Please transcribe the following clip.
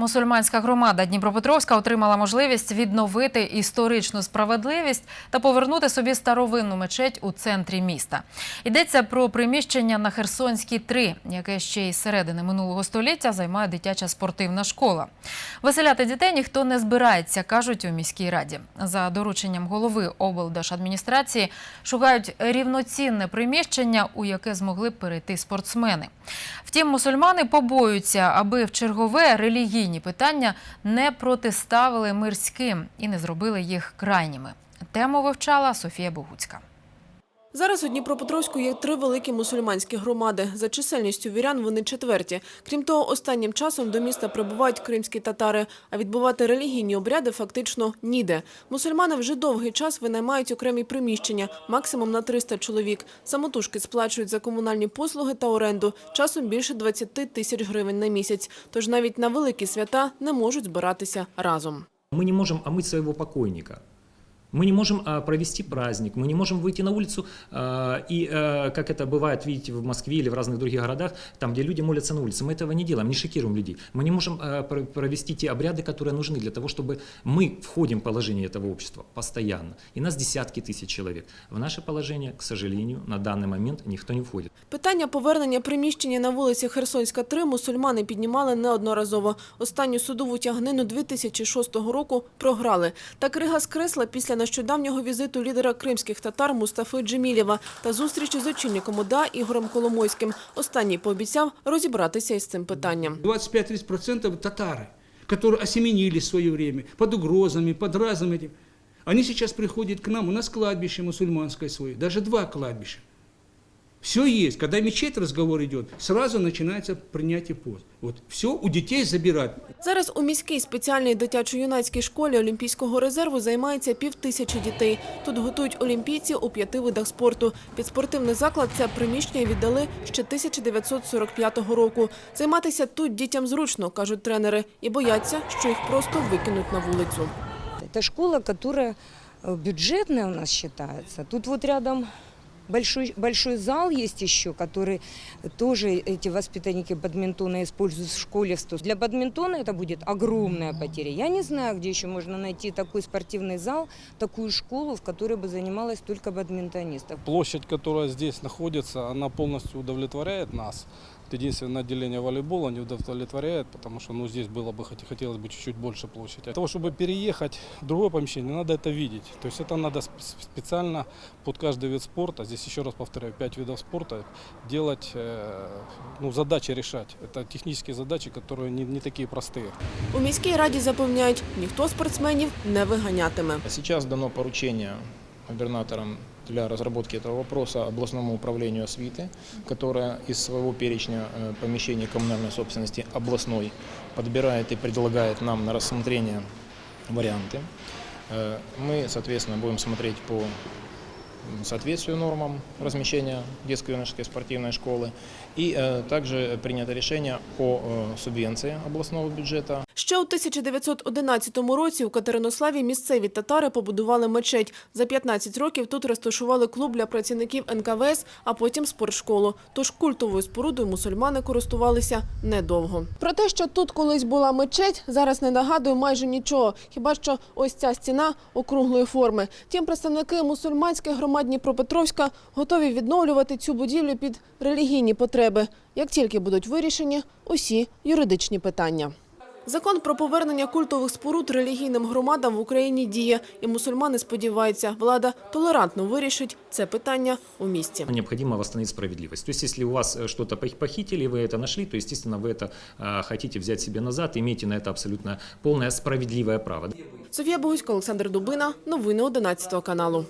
Мусульманська громада Дніпропетровська отримала можливість відновити історичну справедливість та повернути собі старовинну мечеть у центрі міста. Йдеться про приміщення на Херсонській 3, яке ще із середини минулого століття займає дитяча спортивна школа. Виселяти дітей ніхто не збирається, кажуть у міській раді. За дорученням голови облдержадміністрації шукають рівноцінне приміщення, у яке змогли б перейти спортсмени. Втім, мусульмани побоюються, аби в чергове релігійні питання не протиставили мирським і не зробили їх крайніми. Тему вивчала Софія Богуцька. Зараз у Дніпропетровську є три великі мусульманські громади. За чисельністю вірян вони четверті. Крім того, останнім часом до міста прибувають кримські татари, а відбувати релігійні обряди фактично ніде. Мусульмани вже довгий час винаймають окремі приміщення, максимум на 300 чоловік. Самотужки сплачують за комунальні послуги та оренду, часом більше 20 тисяч гривень на місяць. Тож навіть на великі свята не можуть збиратися разом. Мы не можем омыть своего покойника. Мы не можем а, провести праздник, мы не можем выйти на улицу а, и, а, как это бывает, видите, в Москве или в разных других городах, там, где люди молятся на улице, мы этого не делаем, не шокируем людей. Мы не можем а, про- провести те обряды, которые нужны для того, чтобы мы входим в положение этого общества постоянно. И нас десятки тысяч человек. В наше положение, к сожалению, на данный момент никто не входит. Питання повернення приміщення на вулиці Херсонська 3 мусульмани піднімали неодноразово. Останню судову тягнину 2006 року програли. Та крига скресла після нещодавнього візиту лідера кримських татар Мустафи Джемілєва та зустрічі з очільником ОДА Ігорем Коломойським. Останній пообіцяв розібратися із цим питанням. 25-30% татары, которые осеменили в свое время под угрозами, под разным этим. Они сейчас приходят к нам, у нас кладбище мусульманское свое, даже два кладбища. Все есть. Когда мечеть разговор идет, сразу начинается принятие пост. Вот все у детей забирать. Зараз у міській спеціальній дитячо-юнацькій школі Олімпійського резерву займається півтисячі дітей. Тут готують олімпійці у п'яти видах спорту. Під спортивний заклад це приміщення віддали ще 1945 року. Займатися тут дітям зручно, кажуть тренери, і бояться, що їх просто викинуть на вулицю. Это школа, которая э, бюджетная у нас считается. Тут вот рядом большой, большой зал есть еще, который тоже эти воспитанники бадминтона используют в школе. Для бадминтона это будет огромная потеря. Я не знаю, где еще можно найти такой спортивный зал, такую школу, в которой бы занималась только бадминтонистов. Площадь, которая здесь находится, она полностью удовлетворяет нас. Вот Единственное отделение волейбола не удовлетворяет, потому что ну, здесь было бы, хот- хотелось бы чуть-чуть больше площади. Для того, чтобы переехать в другое помещение, надо это видеть. То есть это надо сп- специально под каждый вид спорта, здесь еще раз повторяю, пять видов спорта, делать, э, ну, задачи решать. Это технические задачи, которые не, не такие простые. У міській раді запевняють, ніхто спортсменів не виганятиме. А Сейчас дано поручение губернаторам для разработки этого вопроса областному управлению освиты, которое из своего перечня э, помещений коммунальной собственности областной подбирает и предлагает нам на рассмотрение варианты. Э, Мы, соответственно, будем смотреть по соответствию нормам размещения детской юношеской спортивной школы. И э, также принято решение о э, субвенции областного бюджета Ще у 1911 році у Катеринославі місцеві татари побудували мечеть. За 15 років тут розташували клуб для працівників НКВС, а потім спортшколу. Тож культовою спорудою мусульмани користувалися недовго. Про те, що тут колись була мечеть, зараз не нагадує майже нічого. Хіба що ось ця стіна округлої форми. Тим представники мусульманських громад Дніпропетровська готові відновлювати цю будівлю під релігійні потреби, як тільки будуть вирішені усі юридичні питання. Закон про повернення культових споруд релігійним громадам в Україні діє, і мусульмани сподіваються, влада толерантно вирішить це питання у місті. Необходимо восстановить справедливость. То есть, если у вас э, что-то пох- похитили, вы это нашли, то, естественно, вы это э, хотите взять себе назад, имеете на это абсолютно полное справедливое право. Софія Богуська, Олександр Дубина. Новини 11 каналу.